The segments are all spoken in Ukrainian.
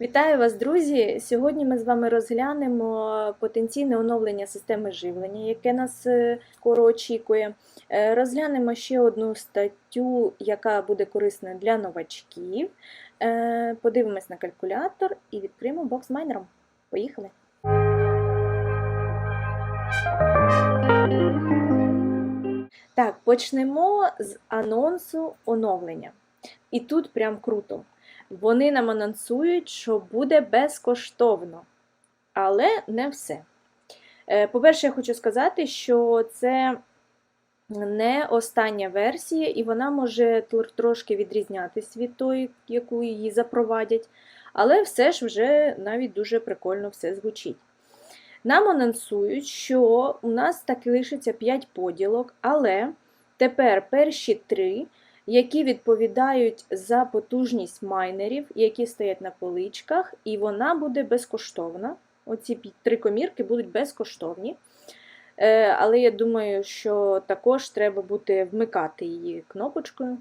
Вітаю вас, друзі! Сьогодні ми з вами розглянемо потенційне оновлення системи живлення, яке нас е, скоро очікує. Е, Розглянемо ще одну статтю, яка буде корисна для новачків. Е, Подивимось на калькулятор і відкриємо бокс майнером. Поїхали! Так, почнемо з анонсу оновлення. І тут прям круто. Вони нам анонсують, що буде безкоштовно. Але не все. Е, По-перше, я хочу сказати, що це не остання версія, і вона може трошки відрізнятись від тої, яку її запровадять. Але все ж вже навіть дуже прикольно все звучить. Нам анонсують, що у нас так лишиться 5 поділок, але тепер перші три які відповідають за потужність майнерів, які стоять на поличках, і вона буде безкоштовна. Оці три комірки будуть безкоштовні. Е, Але я думаю, що також треба буде вмикати її кнопочкою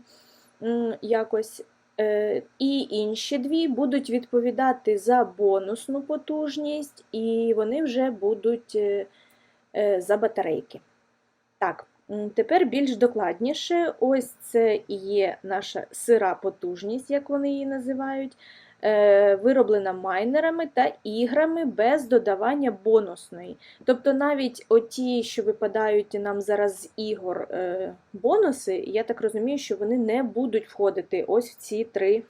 якось. Е, І інші дві будуть відповідати за бонусну потужність, і вони вже будуть е, за батарейки. Так, тепер більш докладніше. Ось це і є наша сира потужність, як вони її називають, е, вироблена майнерами та іграми без додавання бонусної. Тобто навіть оті, що випадають нам зараз з ігор е, бонуси, я так розумію, що вони не будуть входити ось в ці три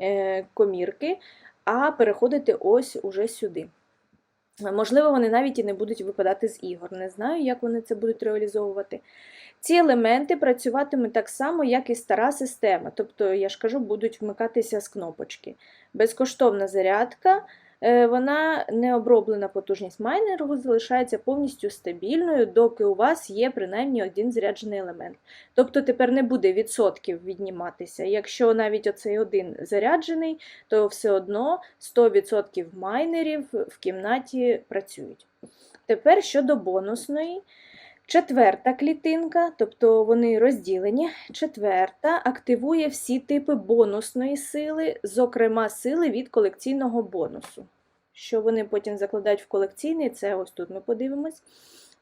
е, комірки, а переходити ось уже сюди. Можливо, вони навіть і не будуть випадати з ігор. Не знаю, як вони це будуть реалізовувати. Ці елементи працюватимуть так само, як і стара система. Тобто, я ж кажу, будуть вмикатися з кнопочки. Безкоштовна зарядка, вона не оброблена потужність майнеру, залишається повністю стабільною, доки у вас є принаймні один заряджений елемент. Тобто тепер не буде відсотків відніматися. Якщо навіть оцей один заряджений, то все одно 100% майнерів в кімнаті працюють. Тепер щодо бонусної. Четверта клітинка, тобто вони розділені. Четверта активує всі типи бонусної сили, зокрема сили від колекційного бонусу. Що вони потім закладають в колекційний, це ось тут ми подивимось.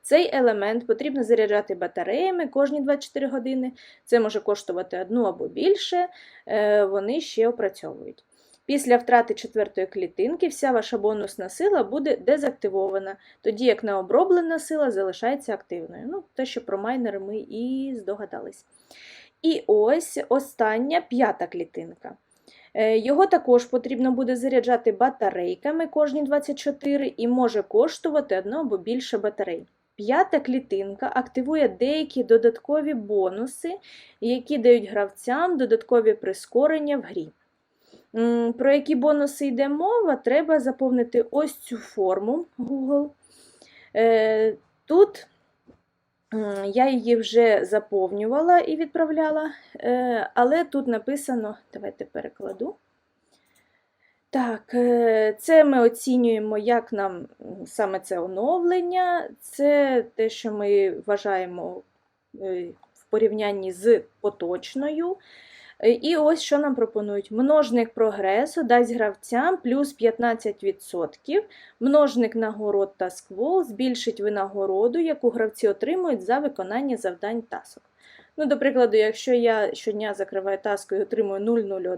Цей елемент потрібно заряджати батареями кожні 24 години. Це може коштувати одну або більше, е, вони ще опрацьовують. Після втрати четвертої клітинки вся ваша бонусна сила буде дезактивована, тоді як необроблена сила залишається активною. Ну, те, що про майнери ми і здогадались. І ось остання п'ята клітинка. Е, Його також потрібно буде заряджати батарейками кожні 24 і може коштувати одну або більше батарей. П'ята клітинка активує деякі додаткові бонуси, які дають гравцям додаткові прискорення в грі. Про які бонуси йде мова, треба заповнити ось цю форму Google. Е, Тут я її вже заповнювала і відправляла, е, але тут написано, давайте перекладу. Так, е, це ми оцінюємо, як нам саме це оновлення, це те, що ми вважаємо в порівнянні з поточною. Е, І ось що нам пропонують: множник прогресу дасть гравцям плюс 15%, множник нагород та сквол збільшить винагороду, яку гравці отримують за виконання завдань тасок. Ну, до прикладу, якщо я щодня закриваю таску і отримую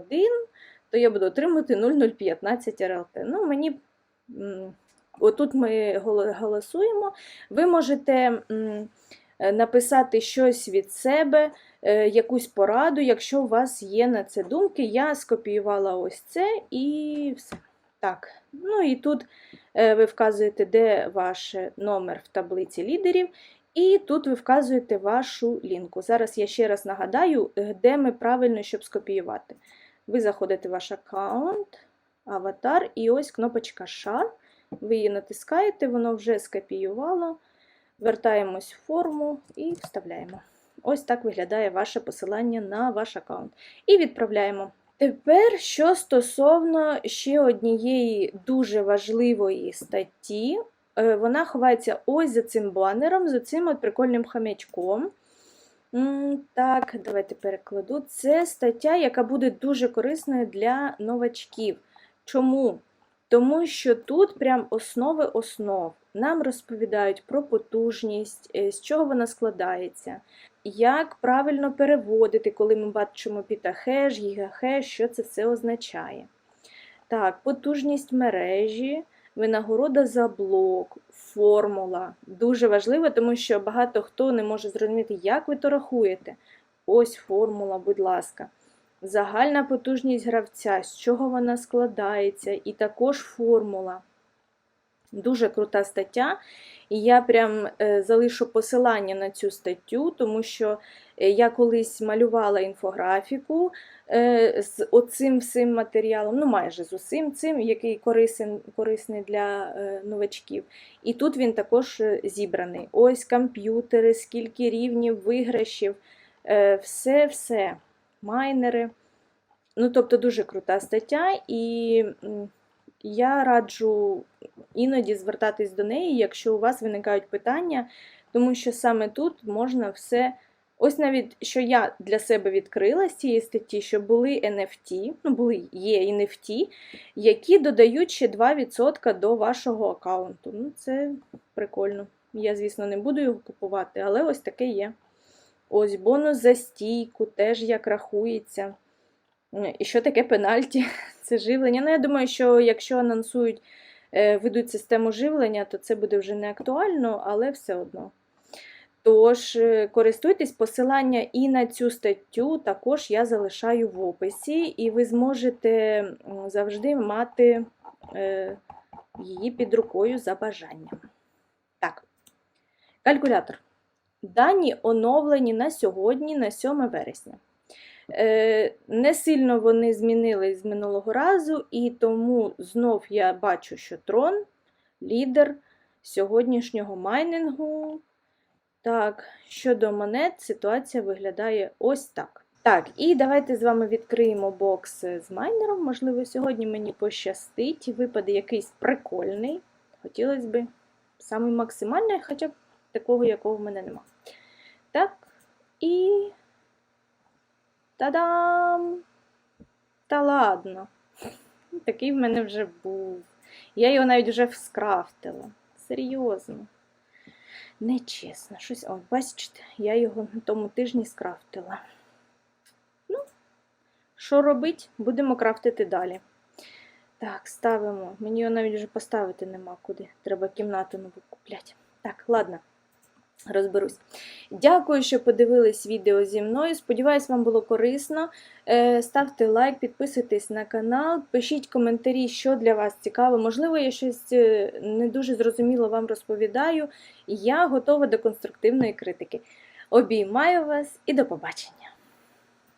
001, то я буду отримувати 0015 РЛТ. Ну, мені отут ми голосуємо. Ви можете написати щось від себе е, якусь пораду, якщо у вас є на це думки. Я скопіювала ось це і все. Так, ну і тут е, ви вказуєте, де ваш номер в таблиці лідерів, і тут ви вказуєте вашу лінку. Зараз я ще раз нагадаю, е, де ми правильно, щоб скопіювати. Ви заходите в ваш аккаунт, аватар, і ось кнопочка шар. Ви її натискаєте, воно вже скопіювало. Вертаємось в форму і вставляємо. Ось так виглядає ваше посилання на ваш аккаунт. І відправляємо. Тепер, що стосовно ще однієї дуже важливої статті, Е, вона ховається ось за цим банером, за цим от прикольним хам'ячком. Так, давайте перекладу. Це стаття, яка буде дуже корисною для новачків. Чому? Тому що тут прям основи основ. Нам розповідають про потужність, е, з чого вона складається, як правильно переводити, коли ми бачимо пітахеш, гігахеш, що це все означає. Так, потужність мережі, винагорода за блок, формула. Дуже важливо, тому що багато хто не може зрозуміти, як ви то рахуєте. Ось формула, будь ласка. Загальна потужність гравця, з чого вона складається, і також формула. Дуже крута стаття. І я прям е, залишу посилання на цю статтю, тому що е, я колись малювала інфографіку е, з оцим всім матеріалом, ну майже з усім цим, який корисний для новачків. І тут він також зібраний. Ось комп'ютери, скільки рівнів, виграшів, все-все, майнери. Ну, тобто дуже крута стаття, і я раджу іноді звертатись до неї, якщо у вас виникають питання, тому що саме тут можна все. Ось навіть що я для себе відкрила з цієї статті, що були NFT, ну були є NFT, які додають ще 2% до вашого аккаунту. Ну, це прикольно. Я, звісно, не буду його купувати, але ось таке є. Ось бонус за стійку, теж як рахується. І що таке пенальті? Це живлення. Ну, я думаю, що якщо анонсують, е, ведуть систему живлення, то це буде вже не актуально, але все одно. Тож, е, користуйтесь посилання і на цю статтю також я залишаю в описі, і ви зможете завжди мати е, її під рукою за бажанням. Так, калькулятор. Дані оновлені на сьогодні, на 7 вересня. Е, Не сильно вони змінились з минулого разу, і тому знов я бачу, що трон лідер сьогоднішнього майнингу. Так, щодо монет, ситуація виглядає ось так. Так, і давайте з вами відкриємо бокс з майнером. Можливо, сьогодні мені пощастить, випаде якийсь прикольний. Хотілося б самий максимальний, хоча б такого, якого в мене нема. Так, і. Та-дам! Та ладно. Такий в мене вже був. Я його навіть вже скрафтила. Серйозно. Нечесно. Щось. О, бачите, я його на тому тижні скрафтила. Ну, що робить? Будемо крафтити далі. Так, ставимо. Мені його навіть вже поставити нема куди. Треба кімнату нову купляти. Так, ладно. Розберусь. Дякую, що подивились відео зі мною. Сподіваюсь, вам було корисно. Е, Ставте лайк, підписуйтесь на канал, пишіть коментарі, що для вас цікаво. Можливо, я щось е, не дуже зрозуміло вам розповідаю. Я готова до конструктивної критики. Обіймаю вас і до побачення!